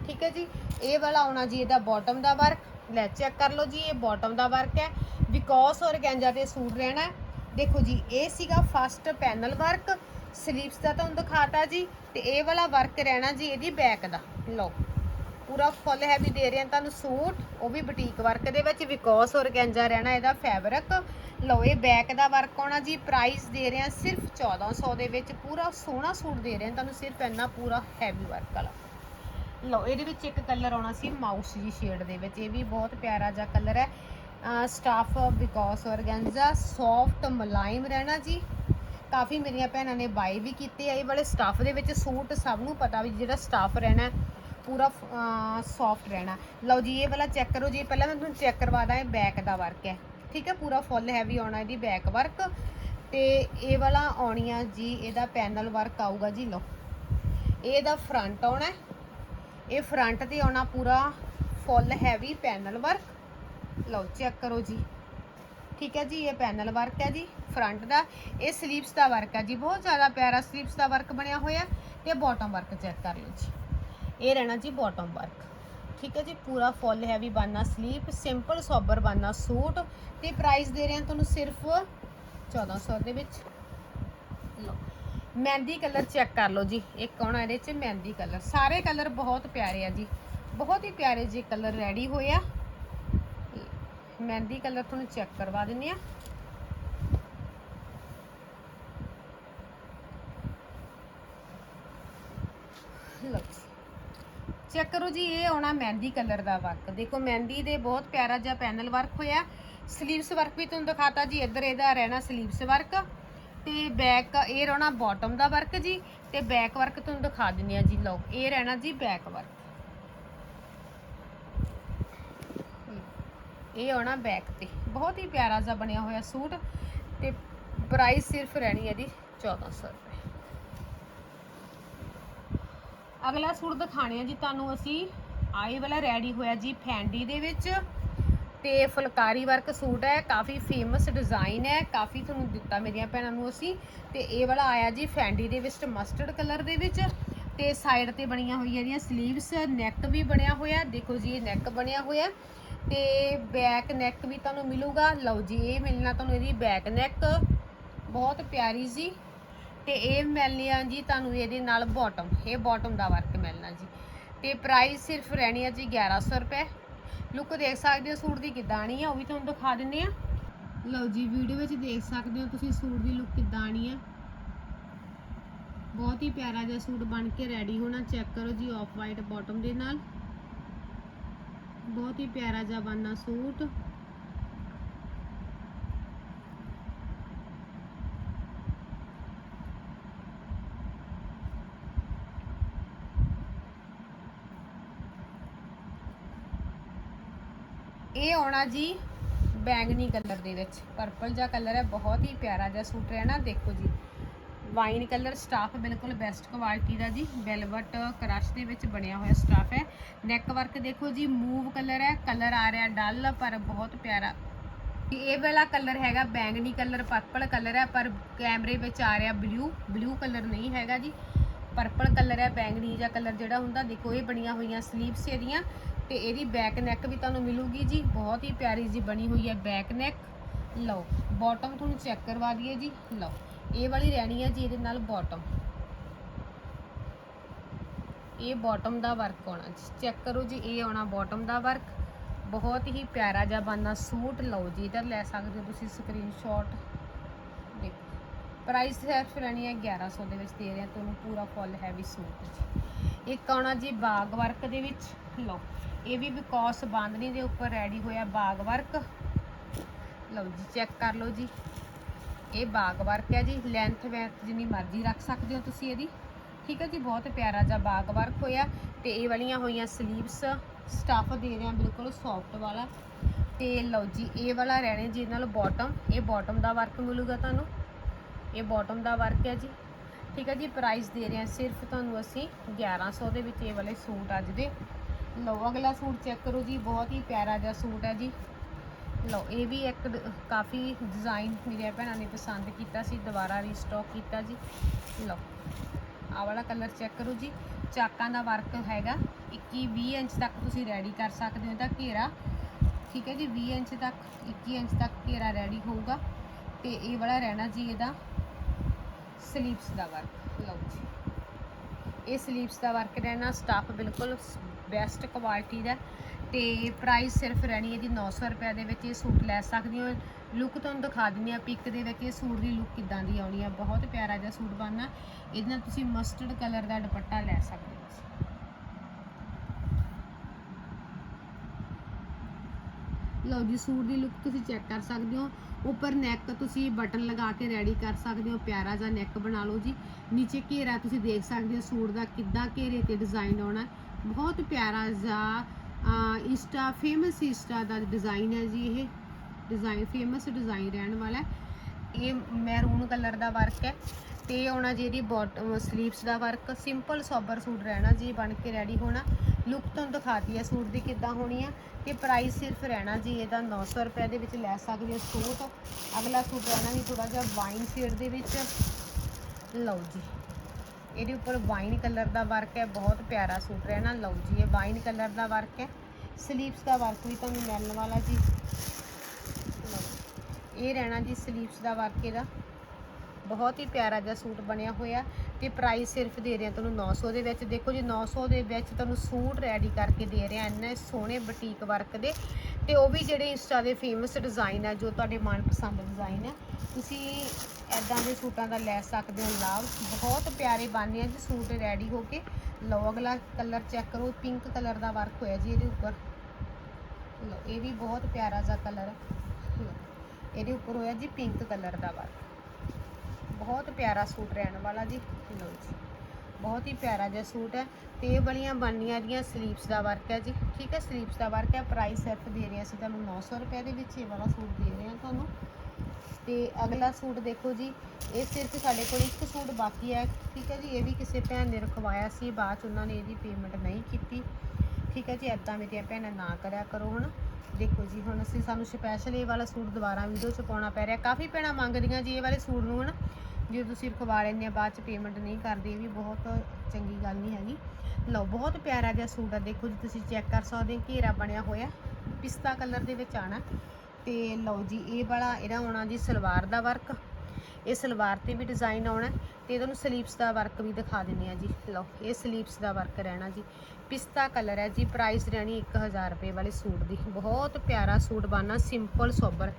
ਠੀਕ ਹੈ ਜੀ? ਇਹ ਵਾਲਾ ਆਉਣਾ ਜੀ ਇਹਦਾ ਬਾਟਮ ਦਾ ਵਰਕ ਲੈ ਚੈੱਕ ਕਰ ਲਓ ਜੀ, ਇਹ ਬਾਟਮ ਦਾ ਵਰਕ ਹੈ। ਵਿਕਾਸ ਔਰਗੈਂਜਾ ਤੇ ਸੂਟ ਰਹਿਣਾ ਦੇਖੋ ਜੀ, ਇਹ ਸੀਗਾ ਫਸਟ ਪੈਨਲ ਵਰਕ ਸਲੀਵਸ ਦਾ ਤੁਹਾਨੂੰ ਦਿਖਾਤਾ ਜੀ। ਤੇ ਇਹ ਵਾਲਾ ਵਰਕ ਰਹਿਣਾ ਜੀ ਇਹਦੀ ਬੈਕ ਦਾ। ਲਓ, ਪੂਰਾ ਫੁੱਲ ਹੈਵੀ ਦੇ ਰਹੇ ਹਾਂ ਤੁਹਾਨੂੰ ਸੂਟ। ਉਹ ਵੀ ਬੁਟੀਕ ਵਰਕ ਦੇ ਵਿੱਚ ਵਿਕੋਸ ਔਰਗੈਂਜਾ ਰਹਿਣਾ ਇਹਦਾ ਫੈਬਰਿਕ ਲਓ, ਇਹ ਬੈਕ ਦਾ ਵਰਕ ਆਉਣਾ ਜੀ। ਪ੍ਰਾਈਸ ਦੇ ਰਹੇ ਹਾਂ ਸਿਰਫ 1400 ਦੇ ਵਿੱਚ। ਪੂਰਾ ਸੋਹਣਾ ਸੂਟ ਦੇ ਰਹੇ ਹਾਂ ਤੁਹਾਨੂੰ ਸਿਰਫ ਇੰਨਾ ਪੂਰਾ ਹੈਵੀ ਵਰਕ ਵਾਲਾ। ਲਓ, ਇਹਦੇ ਵਿੱਚ ਇੱਕ ਕਲਰ ਆਉਣਾ ਸੀ ਮਾਊਸ ਜੀ ਸ਼ੇਡ ਦੇ ਵਿੱਚ। ਇਹ ਵੀ ਬਹੁਤ ਪਿਆਰਾ ਜਿਹਾ ਕਲਰ ਹੈ। ਸਟਾਫ ਬਿਕੋਸ ਔਰਗੈਂਜ਼ਾ ਸੌਫਟ ਮੁਲਾਇਮ ਰਹਿਣਾ ਜੀ। ਕਾਫੀ ਮੇਰੀਆਂ ਭੈਣਾਂ ਨੇ ਬਾਈ ਵੀ ਕੀਤੇ ਆ। ਇਹ ਵਾਲੇ ਸਟਾਫ ਦੇ ਵਿੱਚ ਸੂਟ ਸਭ ਨੂੰ ਪਤਾ ਵੀ ਜਿਹੜਾ ਸਟਾਫ ਰਹਿਣਾ ਪੂਰਾ ਸੌਫਟ ਰਹਿਣਾ। ਲਓ ਜੀ, ਇਹ ਵਾਲਾ ਚੈੱਕ ਕਰੋ ਜੀ। ਪਹਿਲਾਂ ਮੈਂ ਤੁਹਾਨੂੰ ਚੈੱਕ ਕਰਵਾ ਦਾਂ, ਇਹ ਬੈਕ ਦਾ ਵਰਕ ਹੈ। ਠੀਕ ਹੈ, ਪੂਰਾ ਫੁੱਲ ਹੈਵੀ ਆਉਣਾ ਇਹਦੀ ਬੈਕ ਵਰਕ ਤੇ ਇਹ ਵਾਲਾ ਆਉਣੀ ਆ ਜੀ, ਇਹਦਾ ਪੈਨਲ ਵਰਕ ਆਊਗਾ ਜੀ, ਲਓ। ਇਹਦਾ ਫਰੰਟ ਆਉਣਾ ਇਹ ਫਰੰਟ ਤੇ ਆਉਣਾ ਪੂਰਾ ਫੁੱਲ ਹੈਵੀ ਪੈਨਲ ਵਰਕ ਲਓ ਚੈੱਕ ਕਰੋ ਜੀ। ਠੀਕ ਹੈ ਜੀ, ਇਹ ਪੈਨਲ ਵਰਕ ਹੈ ਜੀ ਫਰੰਟ ਦਾ। ਇਹ ਸਲੀਵਸ ਦਾ ਵਰਕ ਹੈ ਜੀ, ਬਹੁਤ ਜ਼ਿਆਦਾ ਪਿਆਰਾ ਸਲੀਵਸ ਦਾ ਵਰਕ ਬਣਿਆ ਹੋਇਆ ਤੇ ਬਾਟਮ ਵਰਕ ਚੈੱਕ ਕਰ ਲਓ ਜੀ। ਇਹ ਰਹਿਣਾ ਜੀ ਬਾਟਮ ਵਰਕ ਠੀਕ ਹੈ ਜੀ, ਪੂਰਾ ਫੁੱਲ ਹੈਵੀ ਬਾਨਾ ਸਲੀਪ ਸਿੰਪਲ ਸੋਬਰ ਬਾਨਾ ਸੂਟ। ਤੇ ਪ੍ਰਾਈਸ ਦੇ ਰਹੇ ਹਾਂ ਤੁਹਾਨੂੰ ਸਿਰਫ 1400 ਦੇ ਵਿੱਚ। ਮਹਿੰਦੀ ਕਲਰ ਚੈੱਕ ਕਰ ਲਓ ਜੀ। ਇੱਕ ਆਉਣਾ ਇਹਦੇ ਚ? ਮਹਿੰਦੀ ਕਲਰ। ਸਾਰੇ ਕਲਰ ਬਹੁਤ ਪਿਆਰੇ ਆ ਜੀ। ਬਹੁਤ ਹੀ ਪਿਆਰੇ ਜੀ ਕਲਰ ਰੈਡੀ ਹੋਏ ਆ। ਮਹਿੰਦੀ ਕਲਰ ਤੁਹਾਨੂੰ ਚੈੱਕ ਕਰਵਾ ਦਿੰਨੇ ਆ। ਲਓ ਚੈੱਕ ਕਰੋ ਜੀ, ਇਹ ਆਉਣਾ ਮਹਿੰਦੀ ਕਲਰ ਦਾ ਵਰਕ। ਦੇਖੋ, ਮਹਿੰਦੀ ਦੇ ਬਹੁਤ ਪਿਆਰਾ ਜਿਹਾ ਪੈਨਲ ਵਰਕ ਹੋਇਆ। ਸਲੀਵਸ ਵਰਕ ਵੀ ਤੁਹਾਨੂੰ ਦਿਖਾਤਾ ਜੀ। ਇੱਧਰ ਇਹਦਾ ਰਹਿਣਾ ਸਲੀਵਸ ਵਰਕ। ਤੇ ਬੈਕ ਇਹ ਰਹਿਣਾ ਬਾਟਮ ਦਾ ਵਰਕ ਜੀ ਤੇ ਬੈਕ ਵਰਕ ਤੁਹਾਨੂੰ ਦਿਖਾ ਦਿੰਨੀ ਆ ਜੀ, ਲਓ, ਇਹ ਰਹਿਣਾ ਜੀ ਬੈਕ ਵਰਕ ਇਹ ਆਉਣਾ ਬੈਕ ਤੇ। ਬਹੁਤ ਹੀ ਪਿਆਰਾ ਜਿਹਾ ਬਣਿਆ ਹੋਇਆ ਸੂਟ ਤੇ ਪ੍ਰਾਈਸ ਸਿਰਫ ਰਹਿਣੀ ਹੈ ਦੀ 1400 ਰੁਪਏ। ਅਗਲਾ ਸੂਟ ਦਿਖਾਣੇ ਆ ਜੀ ਤੁਹਾਨੂੰ ਅਸੀਂ। ਆਈ ਵਾਲਾ ਰੈਡੀ ਹੋਇਆ ਜੀ, ਫੈਂਡੀ ਦੇ ਵਿੱਚ। ਤੇ ਫੁਲਕਾਰੀ ਵਰਕ ਸੂਟ ਹੈ, ਕਾਫੀ ਫੇਮਸ ਡਿਜ਼ਾਈਨ ਹੈ, ਕਾਫੀ ਤੁਹਾਨੂੰ ਦਿੱਤਾ ਮੇਰੀਆਂ ਭੈਣਾਂ ਨੂੰ ਅਸੀਂ। ਤੇ ਇਹ ਵਾਲਾ ਆਇਆ ਜੀ ਫੈਂਡੀ ਦੇ ਵਿੱਚ ਮਸਟਰਡ ਕਲਰ ਦੇ ਵਿੱਚ। ਤੇ ਸਾਈਡ ਤੇ ਬਣੀਆਂ ਹੋਈਆਂ ਇਹਦੀਆਂ ਸਲੀਵਸ ਨੈਕ ਵੀ ਬਣਿਆ ਹੋਇਆ। ਦੇਖੋ ਜੀ, ਇਹ ਨੈਕ ਬਣਿਆ ਹੋਇਆ। ਤੇ ਬੈਕ ਨੈਕ ਵੀ ਤੁਹਾਨੂੰ ਮਿਲੂਗਾ। ਲਓ ਜੀ, ਇਹ ਮਿਲਣਾ ਤੁਹਾਨੂੰ ਇਹਦੀ ਬੈਕ ਨੈਕ ਬਹੁਤ ਪਿਆਰੀ ਜੀ। ਤੇ ਇਹ ਮਿਲਣੀ ਆ ਜੀ ਤੁਹਾਨੂੰ ਇਹਦੇ ਨਾਲ ਬਾਟਮ ਇਹ ਬਾਟਮ ਦਾ ਵਰਕ ਮਿਲਣਾ ਜੀ। ਤੇ ਪ੍ਰਾਈਸ ਸਿਰਫ ਰਹਿਣੀ ਆ ਜੀ 1100 ਰੁਪਏ। ਲੁੱਕ ਦੇਖ ਸਕਦੇ ਹੋ, ਸੂਟ ਦੀ ਕਿੱਦਾਂ ਆਣੀ ਆ, ਉਹ ਵੀ ਤੁਹਾਨੂੰ ਦਿਖਾ ਦਿੰਦੇ ਆ ਲਓ ਜੀ, ਵੀਡੀਓ ਵਿੱਚ ਦੇਖ ਸਕਦੇ ਹੋ ਤੁਸੀਂ ਸੂਟ ਦੀ ਲੁੱਕ ਕਿੱਦਾਂ ਆਣੀ ਆ। ਬਹੁਤ ਹੀ ਪਿਆਰਾ ਜਿਹਾ ਸੂਟ ਬਣ ਕੇ ਰੈਡੀ ਹੋਣਾ ਚੈੱਕ ਕਰੋ ਜੀ ਆਫ ਵਾਈਟ ਬਾਟਮ ਦੇ ਨਾਲ। ਬਹੁਤ ਹੀ ਪਿਆਰਾ ਜਿਹਾ ਬਣਨਾ ਸੂਟ। ਇਹ ਆਉਣਾ ਜੀ ਬੈਂਗਨੀ ਕਲਰ ਦੇ ਵਿੱਚ। ਪਰਪਲ ਜਿਹਾ ਕਲਰ ਹੈ, ਬਹੁਤ ਹੀ ਪਿਆਰਾ ਜਿਹਾ ਸੂਟ ਰਹਿਣਾ ਦੇਖੋ ਜੀ। ਵਾਈਨ ਕਲਰ ਸਟਾਫ ਬਿਲਕੁਲ ਬੈਸਟ ਕੁਆਲਿਟੀ ਦਾ ਜੀ ਵੈਲਵਟ ਕਰਸ਼ ਦੇ ਵਿੱਚ ਬਣਿਆ ਹੋਇਆ ਸਟਾਫ ਹੈ। ਨੈਕ ਵਰਕ ਦੇਖੋ ਜੀ ਮੂਵ ਕਲਰ ਹੈ, ਕਲਰ ਆ ਰਿਹਾ ਡਲ, ਪਰ ਬਹੁਤ ਪਿਆਰਾ। ਇਹ ਵਾਲਾ ਕਲਰ ਹੈਗਾ ਬੈਂਗਣੀ ਕਲਰ ਪਰਪਲ ਕਲਰ ਹੈ, ਪਰ ਕੈਮਰੇ ਵਿੱਚ ਆ ਰਿਹਾ ਬਲੂ ਬਲੂ ਕਲਰ ਨਹੀਂ ਹੈਗਾ ਜੀ। ਪਰਪਲ ਕਲਰ ਹੈ ਬੈਂਗਣੀ ਜਿਹਾ ਕਲਰ ਜਿਹੜਾ ਹੁੰਦਾ, ਦੇਖੋ ਇਹ ਬਣੀਆਂ ਹੋਈਆਂ ਸਲੀਵਸ ਇਹਦੀਆਂ। ਤੇ ਇਹਦੀ ਬੈਕ ਨੈਕ ਵੀ ਤੁਹਾਨੂੰ ਮਿਲੂਗੀ ਜੀ, ਬਹੁਤ ਹੀ ਪਿਆਰੀ ਜੀ ਬਣੀ ਹੋਈ ਹੈ ਬੈਕ ਨੈਕ ਲਓ ਬਾਟਮ ਤੁਹਾਨੂੰ ਚੈੱਕ ਕਰਵਾ ਦਈਏ ਜੀ। ਲਓ, ਇਹ ਵਾਲੀ ਰਹਿਣੀ ਹੈ ਜੀ ਇਹਦੇ ਨਾਲ ਬਾਟਮ ਇਹ ਬਾਟਮ ਦਾ ਵਰਕ ਆਉਣਾ ਜੀ। ਚੈੱਕ ਕਰੋ ਜੀ, ਇਹ ਆਉਣਾ ਬਾਟਮ ਦਾ ਵਰਕ ਬਹੁਤ ਹੀ ਪਿਆਰਾ ਜਿਹਾ ਬਣਨਾ ਸੂਟ। ਲਓ ਜੀ, ਇਧਰ ਲੈ ਸਕਦੇ ਹੋ ਤੁਸੀਂ ਸਕਰੀਨਸ਼ਾਟ ਦੇਖੋ ਪ੍ਰਾਈਸ ਸਿਰਫ ਰਹਿਣੀ ਹੈ 1100 ਦੇ ਵਿੱਚ ਦੇ ਰਹੇ ਹਾਂ ਤੁਹਾਨੂੰ ਪੂਰਾ ਫੁੱਲ ਹੈਵੀ ਸੂਟ ਜੀ। ਇੱਕ ਆਉਣਾ ਜੀ ਬਾਗ ਵਰਕ ਦੇ ਵਿੱਚ। ਲਓ, ਇਹ ਵੀ ਬਿਕੋਸ ਬਾਂਦਨੀ ਦੇ ਉੱਪਰ ਰੈਡੀ ਹੋਇਆ ਬਾਗ ਵਰਕ ਲਓ ਜੀ ਚੈੱਕ ਕਰ ਲਓ ਜੀ। ਇਹ ਬਾਗ ਵਰਕ ਹੈ ਜੀ ਲੈਂਥ ਵੈਂਥ ਜਿੰਨੀ ਮਰਜ਼ੀ ਰੱਖ ਸਕਦੇ ਹੋ ਤੁਸੀਂ ਇਹਦੀ। ਠੀਕ ਹੈ ਜੀ, ਬਹੁਤ ਪਿਆਰਾ ਜਿਹਾ ਬਾਗ ਵਰਕ ਹੋਇਆ। ਤੇ ਇਹ ਵਾਲੀਆਂ ਹੋਈਆਂ ਸਲੀਵਸ ਸਟਫ ਦੇ ਰਹੇ ਆ ਬਿਲਕੁਲ ਸੌਫਟ ਵਾਲਾ। ਤੇ ਲਓ ਜੀ, ਇਹ ਵਾਲਾ ਰਹਿਣੇ ਜੀ ਨਾਲ ਬਾਟਮ ਇਹ ਬਾਟਮ ਦਾ ਵਰਕ ਮਿਲੂਗਾ ਤੁਹਾਨੂੰ। ਇਹ ਬਾਟਮ ਦਾ ਵਰਕ ਹੈ ਜੀ। ਠੀਕ ਹੈ ਜੀ ਪ੍ਰਾਈਸ ਦੇ ਰਹੇ ਹਾਂ। ਸਿਰਫ ਤੁਹਾਨੂੰ ਅਸੀਂ 1100 ਦੇ ਵਿੱਚ ਇਹ ਵਾਲੇ ਸੂਟ ਅੱਜ ਦੇ ਲਓ, ਅਗਲਾ ਸੂਟ ਚੈੱਕ ਕਰੋ ਜੀ, ਬਹੁਤ ਹੀ ਪਿਆਰਾ ਜਿਹਾ ਸੂਟ ਹੈ ਜੀ। ਲਓ, ਇਹ ਵੀ ਇੱਕ ਕਾਫੀ ਡਿਜ਼ਾਈਨ ਮੇਰੀਆਂ ਭੈਣਾਂ ਨੇ ਪਸੰਦ ਕੀਤਾ ਸੀ, ਦੁਬਾਰਾ ਰੀਸਟਾਕ ਕੀਤਾ ਜੀ। ਲਓ, ਆਹ ਵਾਲਾ ਕਲਰ ਚੈੱਕ ਕਰੋ ਜੀ, ਚਾਕਾਂ ਦਾ ਵਰਕ ਹੈਗਾ 21 20 ਇੰਚ ਤੱਕ ਤੁਸੀਂ ਰੈਡੀ ਕਰ ਸਕਦੇ ਹੋ ਇਹਦਾ ਘੇਰਾ। ਠੀਕ ਹੈ ਜੀ 20 ਇੰਚ ਤੱਕ 21 ਇੰਚ ਤੱਕ ਘੇਰਾ ਰੈਡੀ ਹੋਊਗਾ। ਤੇ ਇਹ ਵਾਲਾ ਰਹਿਣਾ ਜੀ ਇਹਦਾ। ਸਲੀਵਸ ਦਾ ਵਰਕ ਲਓ ਜੀ। ਇਹ ਸਲੀਵਸ ਦਾ ਵਰਕ ਰਹਿਣਾ ਸਟਾਫ ਬਿਲਕੁਲ ਬੈਸਟ ਕੁਆਲਿਟੀ ਦਾ ਤੇ ਪ੍ਰਾਈਸ ਸਿਰਫ ਰਹਿਣੀ ਹੈ ਜੀ 900 ਰੁਪਏ ਦੇ ਵਿੱਚ ਇਹ ਸੂਟ ਲੈ ਸਕਦੇ ਹੋ। ਲੁੱਕ ਤੁਹਾਨੂੰ ਦਿਖਾ ਦਿੰਦੀ ਆ ਪਿਕ ਦੇ ਵਿੱਚ ਇਹ ਸੂਟ ਦੀ ਲੁੱਕ ਕਿਦਾਂ ਦੀ ਆਉਣੀ ਆ ਬਹੁਤ ਪਿਆਰਾ ਜਿਹਾ ਸੂਟ ਬਣਨਾ। ਇਹਦੇ ਨਾਲ ਤੁਸੀਂ ਮਸਟਰਡ ਕਲਰ ਦਾ ਦੁਪੱਟਾ ਲੈ ਸਕਦੇ ਹੋ। ਲਓ ਜੀ, ਸੂਟ ਦੀ ਲੁੱਕ ਤੁਸੀਂ ਚੈੱਕ ਕਰ ਸਕਦੇ ਹੋ। ਉੱਪਰ ਨੈਕ ਤੁਸੀਂ ਬਟਨ ਲਗਾ ਕੇ ਰੈਡੀ ਕਰ ਸਕਦੇ ਹੋ। ਪਿਆਰਾ ਜਿਹਾ ਨੈਕ ਬਣਾ ਲਓ ਜੀ। ਨੀਚੇ ਘੇਰਾ ਤੁਸੀਂ ਦੇਖ ਸਕਦੇ ਹੋ ਸੂਟ ਦਾ ਕਿੱਦਾਂ ਘੇਰੇ ਤੇ ਡਿਜ਼ਾਈਨ ਆਉਣਾ ਬਹੁਤ ਪਿਆਰਾ ਜਿਹਾ ਇੰਸਟਾ ਫੇਮਸ ਇੰਸਟਾ ਦਾ ਡਿਜ਼ਾਈਨ ਹੈ ਜੀ ਇਹ। ਡਿਜ਼ਾਈਨ ਫੇਮਸ ਡਿਜ਼ਾਈਨ ਰਹਿਣ ਵਾਲਾ ਇਹ ਮੈਰੂਨ ਕਲਰ ਦਾ ਵਰਕ ਹੈ ਤੇ ਆਉਣਾ ਜਿਹੜੀ ਇਹਦੀ ਬਾਟਮ ਸਲੀਵਸ ਦਾ ਵਰਕ ਸਿੰਪਲ ਸੋਬਰ ਸੂਟ ਰਹਿਣਾ ਜੀ, ਬਣ ਕੇ ਰੈਡੀ ਹੋਣਾ। ਲੁੱਕ ਤੁਹਾਨੂੰ ਦਿਖਾਤੀ ਹੈ ਸੂਟ ਦੀ ਕਿੱਦਾਂ ਹੋਣੀ ਆ ਤੇ ਪ੍ਰਾਈਸ ਸਿਰਫ ਰਹਿਣਾ ਜੀ, ਇਹਦਾ 900 ਰੁਪਏ ਦੇ ਵਿੱਚ ਲੈ ਸਕਦੇ ਹੋ ਸੂਟ। ਅਗਲਾ ਸੂਟ ਰਹਿਣਾ ਜੀ ਥੋੜਾ ਜਿਹਾ ਵਾਈਨ ਸ਼ੇਡ ਦੇ ਵਿੱਚ। ਲਓ ਜੀ, ਇਹਦੇ ਉੱਪਰ ਵਾਈਨ ਕਲਰ ਦਾ ਵਰਕ ਹੈ, ਬਹੁਤ ਪਿਆਰਾ ਸੂਟ ਰਹਿਣਾ। ਲਓ ਜੀ, ਇਹ ਵਾਈਨ ਕਲਰ ਦਾ ਵਰਕ ਹੈ। ਸਲੀਵਸ ਦਾ ਵਰਕ ਵੀ ਤੁਹਾਨੂੰ ਮਿਲਣ ਵਾਲਾ ਜੀ। ਲਓ, ਇਹ ਰਹਿਣਾ ਜੀ ਸਲੀਵਸ ਦਾ ਵਰਕ ਇਹਦਾ। ਬਹੁਤ ਹੀ ਪਿਆਰਾ ਜਿਹਾ ਸੂਟ ਬਣਿਆ ਹੋਇਆ। ਤੇ ਪ੍ਰਾਈਸ ਸਿਰਫ ਦੇ ਰਹੇ ਹਾਂ ਤੁਹਾਨੂੰ 900 ਦੇ ਵਿੱਚ। ਦੇਖੋ ਜੀ 900 ਦੇ ਵਿੱਚ ਤੁਹਾਨੂੰ ਸੂਟ ਰੈਡੀ ਕਰਕੇ ਦੇ ਰਹੇ ਆ ਇੰਨੇ ਸੋਹਣੇ ਬੁਟੀਕ ਵਰਕ ਦੇ। ਤੇ ਉਹ ਵੀ ਜਿਹੜੇ ਇੰਸਟਾ ਦੇ ਫੇਮਸ ਡਿਜ਼ਾਈਨ ਆ, ਜੋ ਤੁਹਾਡੇ ਮਨਪਸੰਦ ਡਿਜ਼ਾਈਨ ਆ, ਤੁਸੀਂ ਐਦਾਂ ਦੇ ਸੂਟਾਂ ਦਾ ਲੈ ਸਕਦੇ ਹੋ ਲਾਭ। ਬਹੁਤ ਪਿਆਰੇ ਬਣਨੇ ਆ ਜੀ ਸੂਟ ਰੈਡੀ ਹੋ ਕੇ। ਲਓ, ਅਗਲਾ ਕਲਰ ਚੈੱਕ ਕਰੋ ਪਿੰਕ ਕਲਰ ਦਾ ਵਰਕ ਹੋਇਆ ਜੀ ਇਹਦੇ ਉੱਪਰ। ਲਓ, ਇਹ ਵੀ ਬਹੁਤ ਪਿਆਰਾ ਜਿਹਾ ਕਲਰ ਇਹਦੇ ਉੱਪਰ ਹੋਇਆ ਜੀ ਪਿੰਕ ਕਲਰ ਦਾ ਵਰਕ ਬਹੁਤ ਪਿਆਰਾ ਸੂਟ ਰਹਿਣ ਵਾਲਾ ਜੀ। ਲਓ ਜੀ। ਬਹੁਤ ਹੀ ਪਿਆਰਾ ਜਿਹਾ ਸੂਟ ਹੈ। ਤੇ ਇਹ ਬੜੀਆਂ ਬਣਨੀਆਂ ਦੀਆਂ ਸਲੀਵਸ ਦਾ ਵਰਕ ਹੈ ਜੀ। ਠੀਕ ਹੈ ਸਲੀਵਸ ਦਾ ਵਰਕ ਹੈ। ਪ੍ਰਾਈਸ ਸਿਰਫ ਦੇ ਰਹੇ ਹਾਂ ਅਸੀਂ ਤੁਹਾਨੂੰ 900 ਰੁਪਏ ਦੇ ਵਿੱਚ ਇਹ ਵਾਲਾ ਸੂਟ ਦੇ ਰਹੇ ਹਾਂ ਤੁਹਾਨੂੰ। ਤੇ ਅਗਲਾ ਸੂਟ ਦੇਖੋ ਜੀ। ਇਹ ਸਿਰਫ ਸਾਡੇ ਕੋਲ ਇੱਕ ਸੂਟ ਬਾਕੀ ਹੈ। ਠੀਕ ਹੈ ਜੀ, ਇਹ ਵੀ ਕਿਸੇ ਭੈਣ ਨੇ ਰਖਵਾਇਆ ਸੀ। ਬਾਅਦ ਚ ਉਹਨਾਂ ਨੇ ਇਹਦੀ ਪੇਮੈਂਟ ਨਹੀਂ ਕੀਤੀ। ਠੀਕ ਹੈ ਜੀ ਐਦਾਂ ਮੇਰੀਆਂ ਭੈਣਾਂ ਨਾ ਕਰਿਆ ਕਰੋ ਹੁਣ ਦੇਖੋ ਜੀ, ਹੁਣ ਅਸੀਂ ਸਾਨੂੰ ਸਪੈਸ਼ਲ ਇਹ ਵਾਲਾ ਸੂਟ ਦੁਬਾਰਾ ਵੀਡੀਓ ਚ ਪਾਉਣਾ ਪੈ ਰਿਹਾ। ਕਾਫੀ ਭੈਣਾਂ ਮੰਗਦੀਆਂ ਜੀ ਇਹ ਵਾਲੇ ਸੂਟ ਨੂੰ ਹੁਣ ਜੇ ਤੁਸੀਂ ਰਖਵਾ ਲੈਂਦੇ ਆ, ਬਾਅਦ ਚ ਪੇਮੈਂਟ ਨਹੀਂ ਕਰਦੇ, ਇਹ ਵੀ ਬਹੁਤ ਚੰਗੀ ਗੱਲ ਨਹੀਂ ਹੈਗੀ। ਲਓ, ਬਹੁਤ ਪਿਆਰਾ ਜਿਹਾ ਸੂਟ ਆ, ਦੇਖੋ ਜੀ, ਤੁਸੀਂ ਚੈੱਕ ਕਰ ਸਕਦੇ ਹੋ, ਘੇਰਾ ਬਣਿਆ ਹੋਇਆ, ਪਿਸਤਾ ਕਲਰ ਦੇ ਵਿੱਚ ਆਣਾ ਤੇ ਲਓ ਜੀ, ਇਹ ਵਾਲਾ, ਇਹਦਾ ਆਉਣਾ ਜੀ ਸਲਵਾਰ ਦਾ ਵਰਕ ਇਹ ਸਲਵਾਰ ਤੇ ਵੀ ਡਿਜ਼ਾਈਨ ਆਉਣਾ, ਤੇ ਤੁਹਾਨੂੰ ਸਲੀਵਸ ਦਾ ਵਰਕ ਵੀ ਦਿਖਾ ਦਿੰਨੇ ਆ ਜੀ। ਲਓ, ਇਹ ਸਲੀਵਸ ਦਾ ਵਰਕ ਰਹਿਣਾ ਜੀ। ਪਿਸਤਾ ਕਲਰ ਹੈ ਜੀ ਪ੍ਰਾਈਸ ਰਹਿਣੀ 1000 ਰੁਪਏ ਵਾਲੇ ਸੂਟ ਦੀ। ਬਹੁਤ ਪਿਆਰਾ ਸੂਟ ਬਣਨਾ ਸਿੰਪਲ ਸੋਬਰ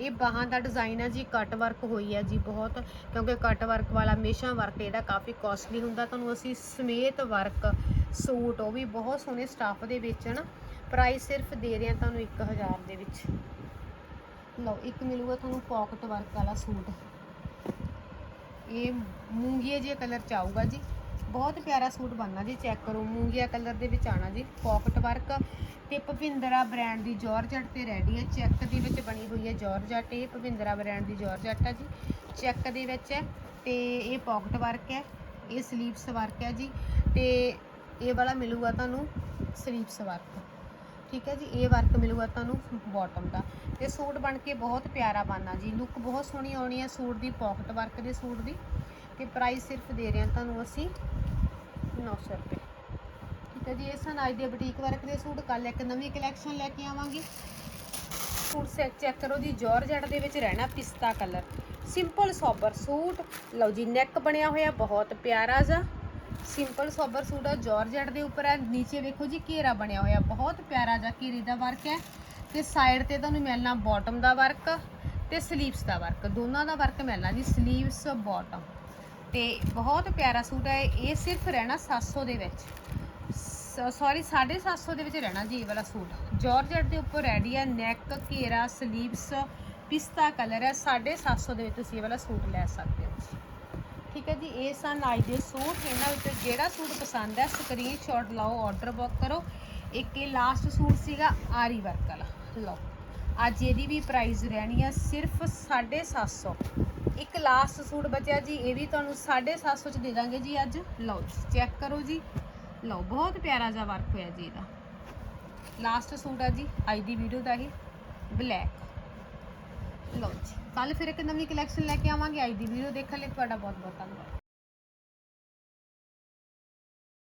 ਇਹ ਬਾਹਾਂ ਦਾ ਡਿਜ਼ਾਈਨ ਹੈ ਜੀ ਕੱਟ ਵਰਕ ਹੋਈ ਹੈ ਜੀ ਬਹੁਤ, ਕਿਉਂਕਿ ਕੱਟ ਵਰਕ ਵਾਲਾ ਹਮੇਸ਼ਾ ਵਰਕ ਇਹਦਾ ਕਾਫੀ ਕਾਸਟਲੀ ਹੁੰਦਾ। ਤੁਹਾਨੂੰ ਅਸੀਂ ਸਮੇਤ ਵਰਕ ਸੂਟ, ਉਹ ਵੀ ਬਹੁਤ ਸੋਹਣੇ ਸਟਾਫ ਦੇ ਵਿੱਚ ਨਾ ਪ੍ਰਾਈਸ ਸਿਰਫ ਦੇ ਰਹੇ ਹਾਂ ਤੁਹਾਨੂੰ 1000 ਦੇ ਵਿੱਚ। ਲਓ, ਇੱਕ ਮਿਲੂਗਾ ਤੁਹਾਨੂੰ ਪਾਕਟ ਵਰਕ ਵਾਲਾ ਸੂਟ। ਇਹ ਮੂੰਗੀਏ ਜਿਹੇ ਕਲਰ ਚ ਆਊਗਾ ਜੀ। ਬਹੁਤ ਪਿਆਰਾ ਸੂਟ ਬਣਨਾ ਜੀ, ਚੈੱਕ ਕਰੋ, ਮੂੰਗੀਆ ਕਲਰ ਦੇ ਵਿੱਚ ਆਣਾ ਜੀ ਪਾਕਟ ਵਰਕ ਤੇ ਭਵਿੰਦਰਾ ਬ੍ਰਾਂਡ ਦੀ ਜਾਰਜਟ ਤੇ ਰੈਡੀ ਹੈ ਚੈੱਕ ਦੇ ਵਿੱਚ ਬਣੀ ਹੋਈ ਹੈ ਜਾਰਜਟ ਇਹ ਭਵਿੰਦਰਾ ਬ੍ਰਾਂਡ ਦੀ ਜਾਰਜਟ ਹੈ ਜੀ ਚੈੱਕ ਦੇ ਵਿੱਚ ਹੈ ਤੇ ਇਹ ਪਾਕਟ ਵਰਕ ਹੈ, ਇਹ ਸਲੀਵਸ ਵਰਕ ਹੈ ਜੀ, ਤੇ ਇਹ ਵਾਲਾ ਮਿਲੂਗਾ ਤੁਹਾਨੂੰ ਸਲੀਵਸ ਵਰਕ ਠੀਕ ਹੈ ਜੀ, ਇਹ ਵਰਕ ਮਿਲੂਗਾ ਤੁਹਾਨੂੰ ਬਾਟਮ ਦਾ, ਤੇ ਸੂਟ ਬਣ ਕੇ ਬਹੁਤ ਪਿਆਰਾ ਬਣਨਾ ਜੀ ਲੁੱਕ ਬਹੁਤ ਸੋਹਣੀ ਆਉਣੀ ਹੈ ਸੂਟ ਦੀ ਪਾਕਟ ਵਰਕ ਦੇ ਸੂਟ ਦੀ, ਤੇ ਪ੍ਰਾਈਸ ਸਿਰਫ ਦੇ ਰਹੇ ਹਾਂ ਤੁਹਾਨੂੰ ਅਸੀਂ 900 ਰੁਪਏ ਠੀਕ ਹੈ ਜੀ ਇਹ ਸਨ ਅੱਜ ਦੇ ਬੁਟੀਕ ਵਰਕ ਦੇ ਸੂਟ ਕੱਲ ਇੱਕ ਨਵੀਂ ਕਲੈਕਸ਼ਨ ਲੈ ਕੇ ਆਵਾਂਗੀ। ਸੂਟ ਸੈਟ ਚੈੱਕ ਕਰੋ ਜੀ ਜਾਰਜਟ ਦੇ ਵਿੱਚ ਰਹਿਣਾ ਪਿਸਤਾ ਕਲਰ ਸਿੰਪਲ ਸੋਬਰ ਸੂਟ। ਲਓ ਜੀ ਨੈਕ ਬਣਿਆ ਹੋਇਆ, ਬਹੁਤ ਪਿਆਰਾ ਜਿਹਾ। ਸਿੰਪਲ ਸੋਬਰ ਸੂਟ ਆ ਜਾਰਜਟ ਦੇ ਉੱਪਰ ਹੈ ਨੀਚੇ ਵੇਖੋ ਜੀ, ਘੇਰਾ ਬਣਿਆ ਹੋਇਆ, ਬਹੁਤ ਪਿਆਰਾ ਜਿਹਾ ਘੇਰੇ ਦਾ ਵਰਕ ਹੈ। ਤੇ ਸਾਈਡ ਤੇ ਤੁਹਾਨੂੰ ਮਿਲਣਾ ਬਾਟਮ ਦਾ ਵਰਕ ਤੇ ਸਲੀਵਸ ਦਾ ਵਰਕ ਦੋਨਾਂ ਦਾ ਵਰਕ ਮਿਲਣਾ ਜੀ ਸਲੀਵਸ ਬਾਟਮ ਤੇ ਬਹੁਤ ਪਿਆਰਾ ਸੂਟ ਹੈ, ਇਹ ਸਿਰਫ ਰਹਿਣਾ 700 ਦੇ ਵਿੱਚ। ਸੌਰੀ 750 ਦੇ ਵਿੱਚ ਰਹਿਣਾ ਜੀ ਇਹ ਵਾਲਾ ਸੂਟ। ਜਾਰਜਟ ਦੇ ਉੱਪਰ ਰੈਡੀ ਹੈ ਨੈਕ ਘੇਰਾ ਸਲੀਵਸ ਪਿਸਤਾ ਕਲਰ ਹੈ 750 ਦੇ ਵਿੱਚ ਤੁਸੀਂ ਇਹ ਵਾਲਾ ਸੂਟ ਲੈ ਸਕਦੇ ਹੋ। ਠੀਕ ਹੈ ਜੀ, ਇਹ ਸਨ ਅੱਜ ਦੇ ਸੂਟ। ਇਹਨਾਂ ਵਿੱਚੋਂ ਜਿਹੜਾ ਸੂਟ ਪਸੰਦ ਹੈ ਸਕਰੀਨਸ਼ਾਟ ਲਾਓ ਆਰਡਰ ਬੁੱਕ ਕਰੋ। ਇੱਕ ਇਹ ਲਾਸਟ ਸੂਟ ਸੀਗਾ, ਆਰੀ ਵਰਕ ਵਾਲਾ। ਲਓ। ਅੱਜ ਇਹਦੀ ਵੀ ਪ੍ਰਾਈਸ ਰਹਿਣੀ ਆ ਸਿਰਫ 750 ਇੱਕ ਲਾਸਟ ਸੂਟ ਬਚਿਆ ਜੀ, ਇਹ ਵੀ ਤੁਹਾਨੂੰ 750 ਚ ਦੇ ਦਾਂਗੇ ਜੀ ਅੱਜ। ਲਓ ਚੈੱਕ ਕਰੋ ਜੀ। ਲਓ, ਬਹੁਤ ਪਿਆਰਾ ਜਿਹਾ ਵਰਕ ਹੋਇਆ ਜੀ ਇਹਦਾ। ਲਾਸਟ ਸੂਟ ਆ ਜੀ, ਅੱਜ ਦੀ ਵੀਡੀਓ ਦਾ ਹੀ ਬਲੈਕ ਲਓ ਜੀ ਕੱਲ ਫਿਰ ਇੱਕ ਨਵੀਂ ਕਲੈਕਸ਼ਨ ਲੈ ਕੇ ਆਵਾਂਗੇ, ਅੱਜ ਦੀ ਵੀਡੀਓ ਦੇਖਣ ਲਈ ਤੁਹਾਡਾ ਬਹੁਤ ਬਹੁਤ ਧੰਨਵਾਦ।